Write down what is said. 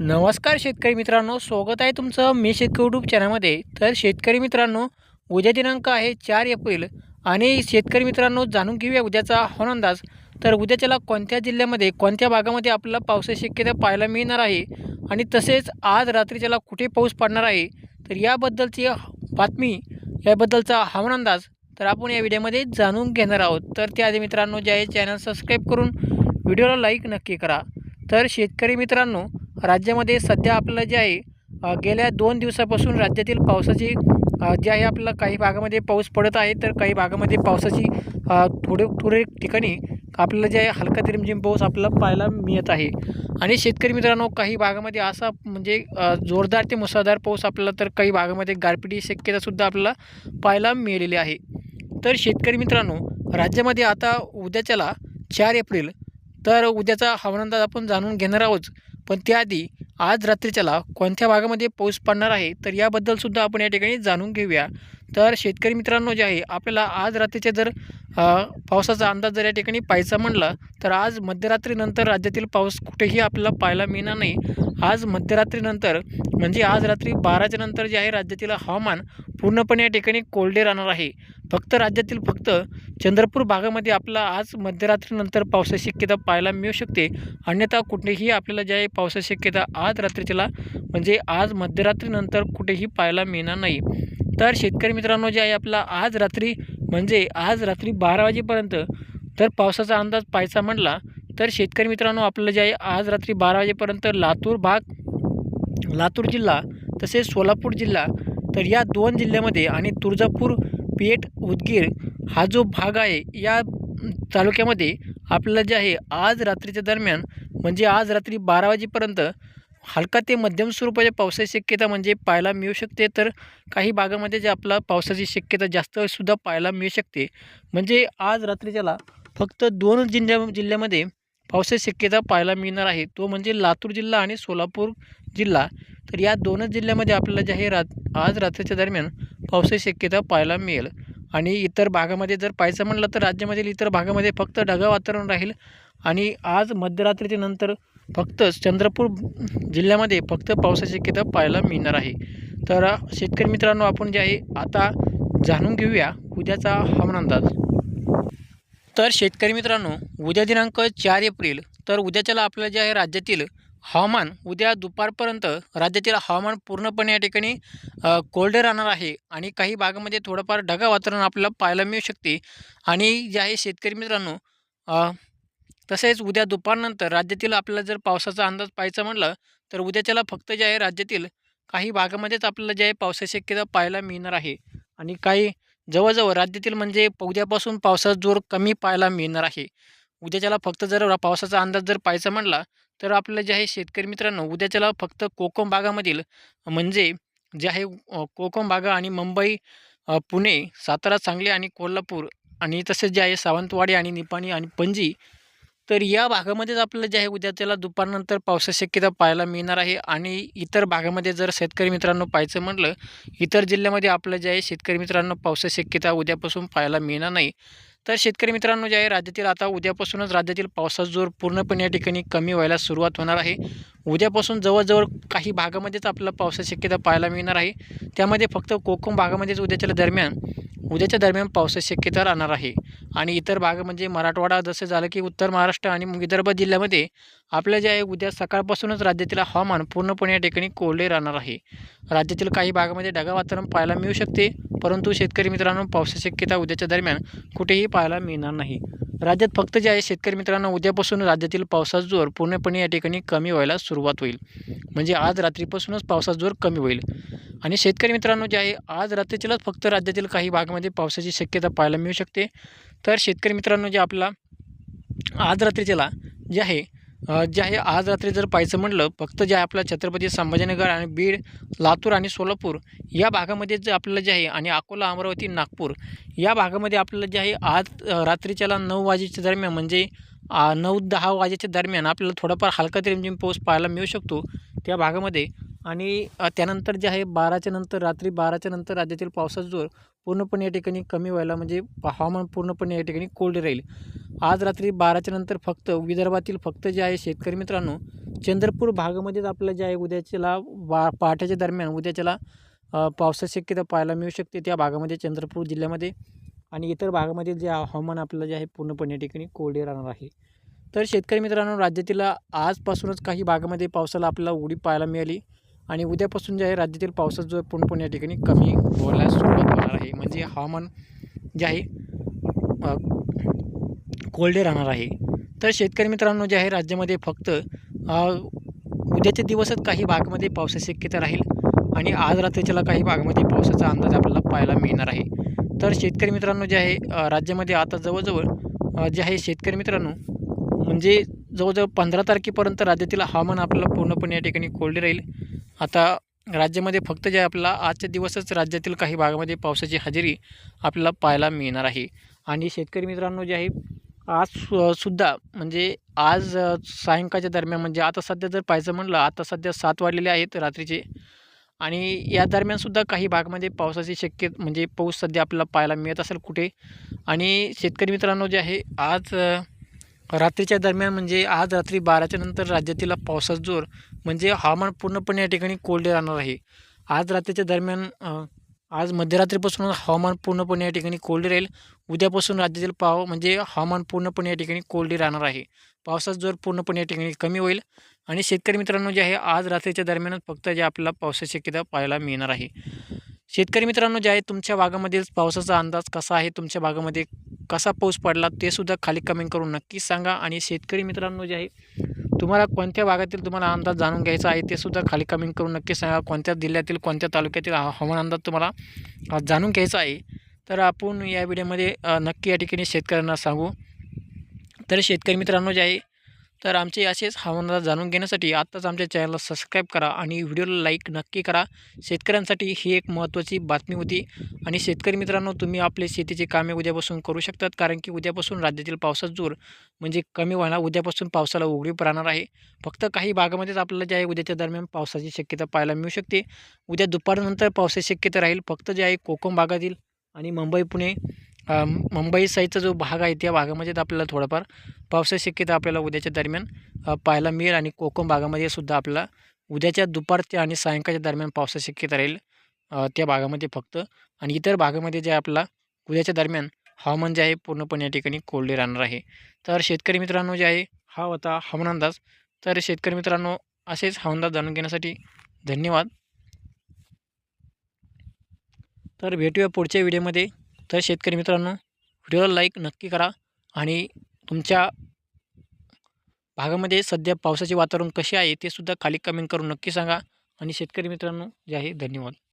नमस्कार शेतकरी मित्रांनो स्वागत आहे तुमचं मी शेतकरी यूट्यूब चॅनलमध्ये तर शेतकरी मित्रांनो उद्या दिनांक आहे चार एप्रिल आणि शेतकरी मित्रांनो जाणून घेऊया उद्याचा हवामान अंदाज. तर उद्याच्याला कोणत्या जिल्ह्यामध्ये कोणत्या भागामध्ये आपल्याला पावसाची शक्यता पाहायला मिळणार आहे? आणि तसेच आज रात्रीच्याला कुठे पाऊस पडणार आहे? तर याबद्दलची बातमी याबद्दलचा हवामान अंदाज तर आपण या व्हिडिओमध्ये जाणून घेणार आहोत. तर त्याआधी मित्रांनो जे आहे चॅनल सबस्क्राईब करून व्हिडिओला लाईक नक्की करा. तर शेतकरी मित्रांनो राज्यामध्ये सध्या आपलं जे आहे गेल्या दोन दिवसापासून राज्यातील पावसाची जे आहे आपलं काही भागामध्ये पाऊस पडत आहे तर काही भागामध्ये पावसाची थोडे थोडे ठिकाणी आपल्याला जे आहे हलका ते रिमझिम पाऊस आपल्याला पाहायला मिळत आहे. आणि शेतकरी मित्रांनो काही भागामध्ये असा म्हणजे जोरदार ते मुसळधार पाऊस आपल्याला तर काही भागामध्ये गारपिटी शक्यतासुद्धा आपल्याला पाहायला मिळालेली आहे. तर शेतकरी मित्रांनो राज्यामध्ये आता उद्याच्याला चार एप्रिल तर उद्याचा हवामान अंदाज आपण जाणून घेणार आहोत. पण त्याआधी आज रात्रीच्याला कोणत्या भागामध्ये पाऊस पडणार आहे तर याबद्दलसुद्धा आपण या ठिकाणी जाणून घेऊया. तर शेतकरी मित्रांनो जे आहे आपल्याला आज रात्रीच्या जर पावसाचा अंदाज जर या ठिकाणी पाहायचा म्हणला तर आज मध्यरात्रीनंतर राज्यातील पाऊस कुठेही आपल्याला पाहायला मिळणार नाही. आज मध्यरात्रीनंतर म्हणजे आज रात्री बाराच्या नंतर जे आहे राज्यातील हवामान पूर्णपणे या ठिकाणी कोरडे राहणार आहे. फक्त राज्यातील फक्त चंद्रपूर भागामध्ये आपला आज मध्यरात्रीनंतर पावसाची शक्यता पाहायला मिळू शकते. अन्यथा कुठेही आपल्याला जे आहे पावसाची शक्यता आज रात्रीच्याला म्हणजे आज मध्यरात्रीनंतर कुठेही पाहायला मिळणार नाही. तर शेतकरी मित्रांनो जे आहे आपला आज रात्री म्हणजे आज रात्री बारा वाजेपर्यंत तर पावसाचा अंदाज पाहायचा म्हटला तर शेतकरी मित्रांनो आपल्याला जे आहे आज रात्री बारा वाजेपर्यंत लातूर भाग लातूर जिल्हा तसेच सोलापूर जिल्हा तर या दोन जिल्ह्यामध्ये आणि तुळजापूर पेठ उदगीर हा जो भाग आहे या तालुक्यामध्ये आपल्याला जे आहे आज रात्रीच्या दरम्यान म्हणजे आज रात्री बारा वाजेपर्यंत हलका ते मध्यम स्वरूपाच्या पावसाची शक्यता म्हणजे पाहायला मिळू शकते. तर काही भागामध्ये जे आपला पावसाची शक्यता जास्तसुद्धा पाहायला मिळू शकते. म्हणजे आज रात्रीच्याला फक्त दोन जिल्ह्या जिल्ह्यामध्ये पावसाची शक्यता पाहायला मिळणार आहे. तो म्हणजे लातूर जिल्हा आणि सोलापूर जिल्हा. तर या दोनच जिल्ह्यामध्ये आपल्याला जे आहे रात आज रात्रीच्या दरम्यान पावसाची शक्यता पाहायला मिळेल. आणि इतर भागामध्ये जर पाहायचं म्हणलं तर राज्यामधील इतर भागामध्ये फक्त ढगा वातावरण राहील. आणि आज मध्यरात्रीच्या नंतर फक्त चंद्रपूर जिल्ह्यामध्ये फक्त पावसाची शक्यता पाहायला मिळणार आहे. तर शेतकरी मित्रांनो आपण जे आहे आता जाणून घेऊया उद्याचा हवामान अंदाज. तर शेतकरी मित्रांनो उद्या दिनांक चार एप्रिल तर उद्याच्याला आपल्याला जे आहे राज्यातील हवामान उद्या दुपारपर्यंत राज्यातील हवामान पूर्णपणे या ठिकाणी कोरडे राहणार आहे आणि काही भागामध्ये थोडंफार ढगा वातावरण आपल्याला पाहायला मिळू शकते. आणि जे आहे शेतकरी मित्रांनो तसेच उद्या दुपारनंतर राज्यातील आपल्याला जर पावसाचा अंदाज पाहायचा म्हटलं तर उद्याच्याला फक्त जे आहे राज्यातील काही भागामध्येच आपल्याला जे आहे पावसाची शक्यता पाहायला मिळणार आहे. आणि काही जवळजवळ राज्यातील म्हणजे उद्यापासून पावसाचा जोर कमी पाहायला मिळणार आहे. उद्याच्याला फक्त जर पावसाचा अंदाज जर पाहायचा म्हणला तर आपलं जे आहे शेतकरी मित्रांनो उद्याच्याला फक्त कोकम भागामधील म्हणजे जे आहे कोकम भागा आणि मुंबई पुणे सातारा सांगली आणि कोल्हापूर आणि तसेच जे आहे सावंतवाडी आणि निपाणी आणि पणजी तर या भागामध्येच आपल्याला जे आहे उद्याच्याला दुपारनंतर पावसाची शक्यता पाहायला मिळणार आहे. आणि इतर भागामध्ये जर शेतकरी मित्रांनो पाहायचं म्हटलं इतर जिल्ह्यामध्ये आपलं जे आहे शेतकरी मित्रांनो पावसाची शक्यता उद्यापासून पाहायला मिळणार नाही. तर शेतकरी मित्रांनो जे आहे राज्यातील आता उद्यापासूनच राज्यातील पावसाचा जोर पूर्णपणे या ठिकाणी कमी व्हायला सुरुवात होणार आहे. उद्यापासून जवळजवळ काही भागामध्येच आपल्याला पावसाची शक्यता पाहायला मिळणार आहे. त्यामध्ये फक्त कोकम भागामध्येच उद्याच्या दरम्यान उद्याच्या दरम्यान पावसाची शक्यता राहणार आहे. आणि इतर भाग म्हणजे मराठवाडा जसं झालं की उत्तर महाराष्ट्र आणि विदर्भ जिल्ह्यामध्ये आपल्या जे आहे उद्या सकाळपासूनच राज्यातील हवामान पूर्णपणे या ठिकाणी कोरडे राहणार आहे. राज्यातील काही भागामध्ये ढगा वातावरण पाहायला मिळू शकते परंतु शेतकरी मित्रांनो पावसाची शक्यता उद्याच्या दरम्यान कुठेही पाहायला मिळणार नाही. राज्यात फक्त जे आहे शेतकरी मित्रांनो उद्यापासून राज्यातील पावसाचा जोर पूर्णपणे या ठिकाणी कमी व्हायला सुरुवात होईल. म्हणजे आज रात्रीपासूनच पावसाचा जोर कमी होईल. आणि शेतकरी मित्रांनो जे आहे आज रात्रीच्यालाच फक्त राज्यातील काही भागामध्ये पावसाची शक्यता पाहायला मिळू शकते. तर शेतकरी मित्रांनो जे आपला आज रात्रीच्याला जे आहे जे आहे आज रात्री जर पाहायचं म्हटलं फक्त जे आहे आपला छत्रपती संभाजीनगर आणि बीड लातूर आणि सोलापूर या भागामध्ये जे आपल्याला जे आहे आणि अकोला अमरावती नागपूर या भागामध्ये आपल्याला जे आहे आज रात्रीच्याला नऊ वाजेच्या दरम्यान म्हणजे नऊ दहा वाजेच्या दरम्यान आपल्याला थोडाफार हलका तरी रिमझिम पाऊस पाहायला मिळू शकतो. त्या भागामध्ये आणि त्यानंतर जे आहे बाराच्या नंतर रात्री बाराच्या नंतर राज्यातील पावसाचा जोर पूर्णपणे या ठिकाणी कमी व्हायला म्हणजे हवामान पूर्णपणे या ठिकाणी कोल्ड राहील. आज रात्री बाराच्या नंतर फक्त विदर्भातील फक्त जे आहे शेतकरी मित्रांनो चंद्रपूर भागामध्येच आपलं जे आहे उद्याच्याला वा पहाटेच्या दरम्यान उद्याच्याला पावसाची शक्यता पाहायला मिळू शकते. त्या भागामध्ये चंद्रपूर जिल्ह्यामध्ये आणि इतर भागामधील जे हवामान आपलं जे आहे पूर्णपणे या ठिकाणी कोरडे राहणार आहे. तर शेतकरी मित्रांनो राज्यातील आजपासूनच काही भागामध्ये पावसाला आपल्याला उडी पाहायला मिळाली. आणि उद्यापासून जे आहे राज्यातील पावसाचं जो पूर्णपणे या ठिकाणी कमी व्हायला सुरुवात होणार आहे. म्हणजे हवामान जे आहे कोल्डे कोरडे राहणार आहे. तर शेतकरी मित्रांनो जे आहे राज्यामध्ये फक्त उद्याच्या दिवसच काही भागामध्ये पावसाची शक्यता राहील आणि आज रात्रीच्याला काही भागामध्ये पावसाचा अंदाज आपल्याला पाहायला मिळणार आहे. तर शेतकरी मित्रांनो जे आहे राज्यामध्ये आता जवळजवळ जे आहे शेतकरी मित्रांनो म्हणजे जवळजवळ पंधरा तारखेपर्यंत राज्यातील हवामान आपल्याला पूर्णपणे या ठिकाणी कोरडे राहील. आता राज्यामध्ये फक्त जे आपला आजच्या दिवसच राज्यातील काही भागामध्ये पावसाची हजेरी आपल्याला पाहायला मिळणार आहे. आणि शेतकरी मित्रांनो जे आहे आज सु सुद्धा म्हणजे आज सायंकाळच्या दरम्यान म्हणजे आता सध्या जर पाहायचं म्हणलं आता सध्या सात वाजलेले आहेत रात्रीचे. आणि या दरम्यानसुद्धा काही भागामध्ये पावसाची शक्य म्हणजे पाऊस सध्या आपल्याला पाहायला मिळत असेल कुठे. आणि शेतकरी मित्रांनो जे आहे आज रात्रीच्या दरम्यान म्हणजे आज रात्री बाराच्या नंतर राज्यातील पावसाचा जोर म्हणजे हवामान पूर्णपणे या ठिकाणी कोरडे राहणार आहे. आज रात्रीच्या दरम्यान आज मध्यरात्रीपासून हवामान पूर्णपणे या ठिकाणी कोरडे राहील. उद्यापासून राज्यातील पाव म्हणजे हवामान पूर्णपणे या ठिकाणी कोरडे राहणार आहे. पावसाचा जोर पूर्णपणे या ठिकाणी कमी होईल. आणि शेतकरी मित्रांनो जे आहे आज रात्रीच्या दरम्यानच फक्त जे आपल्याला पावसाची शक्यता पाहायला मिळणार आहे. शेतकरी मित्रांनो जे आहे तुमच्या भागामधील पावसाचा अंदाज कसा आहे? तुमच्या भागामध्ये कसा पाऊस पडला ते सुद्धा खाली कमेंट करून नक्कीच सांगा. आणि शेतकरी मित्रांनो जे आहे तुम्हाला कोणत्या भागातील तुम्हाला अंदाज जाणून घ्यायचा आहे ते सुद्धा खाली कमेंट करून नक्की सांगा. कोणत्या जिल्ह्यातील कोणत्या तालुक्यातील हवामान अंदाज तुम्हाला जाणून घ्यायचा आहे. तर आपण या व्हिडिओमध्ये नक्की या ठिकाणी शेतकऱ्यांना सांगू. तर शेतकरी मित्रांनो जे आहे तर आमचे असेच हवामान जाणून घेण्यासाठी. आत्ताच आमच्या चॅनलला सबस्क्राईब करा आणि व्हिडिओला लाईक नक्की करा. शेतकऱ्यांसाठी ही एक महत्त्वाची बातमी होती. आणि शेतकरी मित्रांनो तुम्ही आपले शेतीचे कामे उद्यापासून करू शकतात. कारण की उद्यापासून राज्यातील पावसाचा जोर म्हणजे कमी व्हायला उद्यापासून पावसाला उघडीप राहणार आहे. फक्त काही भागामध्येच आपल्याला जे आहे उद्याच्या दरम्यान पावसाची शक्यता पाहायला मिळू शकते. उद्या दुपारनंतर पावसाची शक्यता राहील. फक्त जे आहे कोकम भागातील आणि मुंबई पुणे मुंबई साईडचा जो भाग आहे त्या भागामध्ये आपल्याला थोडंफार पावसाची शक्यता आपल्याला उद्याच्या दरम्यान पाहायला मिळेल आणि कोकम भागामध्ये सुद्धा आपल्याला उद्याच्या दुपारच्या आणि सायंकाळच्या दरम्यान पावसाची शक्यता राहील त्या भागामध्ये फक्त. आणि इतर भागामध्ये जे आपला उद्याच्या दरम्यान हवामान जे आहे पूर्णपणे या ठिकाणी कोरडे राहणार आहे. तर शेतकरी मित्रांनो जे आहे हा होता हवामान अंदाज. तर शेतकरी मित्रांनो असेच हवामान अंदाज जाणून घेण्यासाठी धन्यवाद. तर भेटूया पुढच्या व्हिडिओमध्ये. तर शेतकरी मित्रांनो व्हिडिओला लाईक नक्की करा आणि तुमच्या भागामध्ये सध्या पावसाचे वातावरण कसे आहे ते सुद्धा खाली कमेंट करून नक्की सांगा. आणि शेतकरी मित्रांनो जे आहे धन्यवाद.